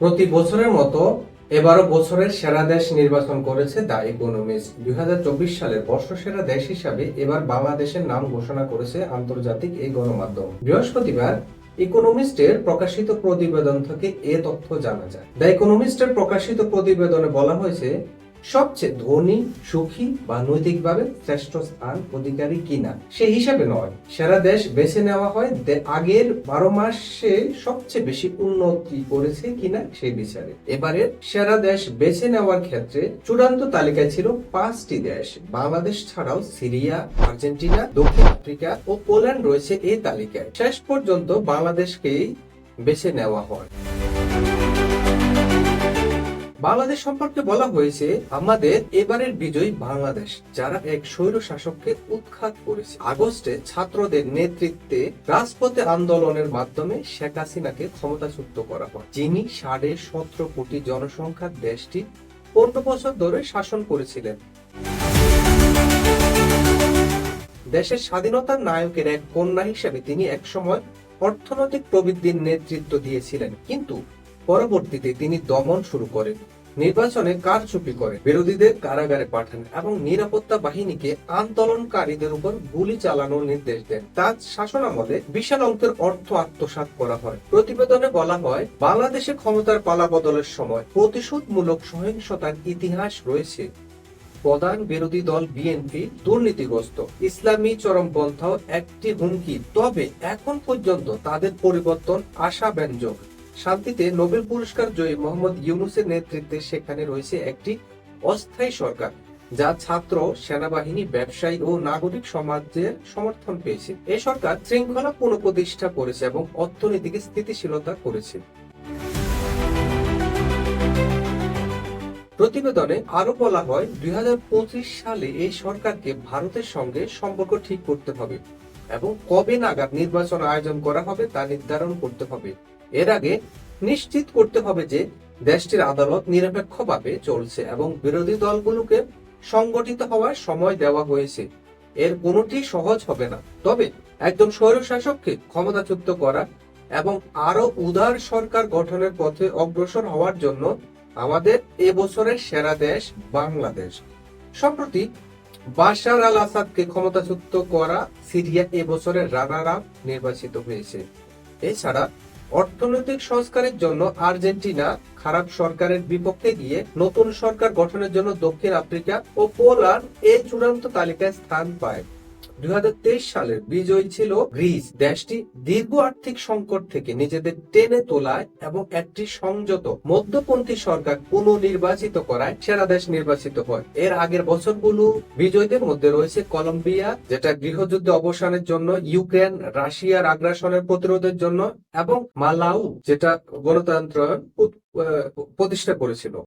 প্রতি বছরের মতো এবারও বছরের সেরা দেশ নির্বাচন করেছে দ্য ইকোনমিস্ট দুই সালের বর্ষসেরা দেশ হিসাবে এবার বাংলাদেশের নাম ঘোষণা করেছে আন্তর্জাতিক এই গণমাধ্যম। বৃহস্পতিবার ইকোনমিস্টের প্রকাশিত প্রতিবেদন থেকে এ তথ্য জানা যায়। দ্য ইকোনমিস্টের প্রকাশিত প্রতিবেদনে বলা হয়েছে সবচেয়ে ধনী, সুখী বা নৈতিকভাবে শ্রেষ্ঠ স্থান অধিকারী কিনা সেই হিসাবে নয়। সেরা দেশ বেছে নেওয়া হয় আগের বারো মাসে সবচেয়ে বেশি উন্নতি করেছে কিনা সেই বিচারে। এবারে সেরা দেশ বেছে নেওয়ার ক্ষেত্রে চূড়ান্ত তালিকায় ছিল পাঁচটি দেশ। বাংলাদেশ ছাড়াও সিরিয়া, আর্জেন্টিনা, দক্ষিণ আফ্রিকা ও পোল্যান্ড রয়েছে এই তালিকায়। শেষ পর্যন্ত বাংলাদেশকেই বেছে নেওয়া হয়। বাংলাদেশ সম্পর্কে বলা হয়েছে, আমাদের এবারের বিজয়ী বাংলাদেশ, যারা এক স্বৈর শাসককে উৎখাত করেছে। আগস্টে ছাত্রদের নেতৃত্বে রাজপথে আন্দোলনের মাধ্যমে শেখ হাসিনাকে ক্ষমতাচ্যুত করা হয়, যিনি সাড়ে সতেরো কোটি জনসংখ্যার দেশটি পনেরো বছর ধরে শাসন করেছিলেন। দেশের স্বাধীনতার নায়কের এক কন্যা হিসেবে তিনি একসময় অর্থনৈতিক প্রবৃদ্ধির নেতৃত্ব দিয়েছিলেন, কিন্তু পরবর্তীতে তিনি দমন শুরু করেন। নির্বাচনে কারচুপি করে বিরোধীদের কারাগারে পাঠান এবং নিরাপত্তা বাহিনীকে আন্দোলনকারীদের উপর গুলি চালানোর নির্দেশ দেন। তার শাসনামলে বিশাল অঙ্কের অর্থ আত্মসাৎ করা হয়। প্রতিবেদনে বলা হয়, বাংলাদেশে ক্ষমতার পালা বদলের সময় প্রতিশোধমূলক সহিংসতার ইতিহাস রয়েছে। প্রধান বিরোধী দল বিএনপি দুর্নীতিগ্রস্ত। ইসলামী চরমপন্থাও একটি হুমকি। তবে এখন পর্যন্ত তাদের পরিবর্তন আশা আশাব্যঞ্জক। শান্তিতে নোবেল পুরস্কার জয়ী মোহাম্মদ ইউনুসের নেতৃত্বে সেখানে রয়েছে একটি অস্থায়ী সরকার, যা ছাত্র, সেনাবাহিনী, ব্যবসায়ী ও নাগরিক সমাজের সমর্থন পেয়েছে। এই সরকার শৃঙ্খলা পুনঃপ্রতিষ্ঠা করেছে এবং অর্থনীতিকে স্থিতিশীলতা করেছে। প্রতিবেদনে আরও বলা হয়, দুই হাজার পঁচিশ সালে এই সরকারকে ভারতের সঙ্গে সম্পর্ক ঠিক করতে হবে এবং কবে নাগাদ নির্বাচন আয়োজন করা হবে তা নির্ধারণ করতে হবে। এর আগে নিশ্চিত করতে হবে যে দেশটির আদালত নিরপেক্ষভাবে চলছে এবং বিরোধী দলগুলোকে সংগঠিত হওয়ার সময় দেওয়া হয়েছে। এর কোনোটি সহজ হবে না। তবে একজন স্বৈরশাসককে ক্ষমতাচ্যুত করা এবং আরও উদার সরকার গঠনের পথে অগ্রসর হওয়ার জন্য আমাদের এবছরের বছরের সেরা দেশ বাংলাদেশ। সম্প্রতি বাশার আল আসাদকে ক্ষমতাচ্যুত করা সিরিয়া এবছরের বছরের রানার আপ নির্বাচিত হয়েছে। এছাড়া অর্থনৈতিক সংস্কারের জন্য আর্জেন্টিনা খারাপ সরকারের বিপক্ষে গিয়ে নতুন সরকার গঠনের জন্য দক্ষিণ আফ্রিকা ও পোল্যান্ড এই চূড়ান্ত তালিকায় স্থান পায়। দুই হাজার তেইশ সালের বিজয় ছিল গ্রিস। দেশটি দীর্ঘ আর্থিক সংকট থেকে নিজেদের টেনে তোলায় এবং একটি সংযত মধ্যপন্থী সরকার পুনর্নির্বাচিত করায় সেরা দেশ নির্বাচিত হয়। এর আগের বছরগুলো বিজয়ীদের মধ্যে রয়েছে কলম্বিয়া, যেটা গৃহযুদ্ধ অবসানের জন্য, ইউক্রেন, রাশিয়ার আগ্রাসনের প্রতিরোধের জন্য এবং মালাউ, যেটা গণতন্ত্র প্রতিষ্ঠা করেছিল।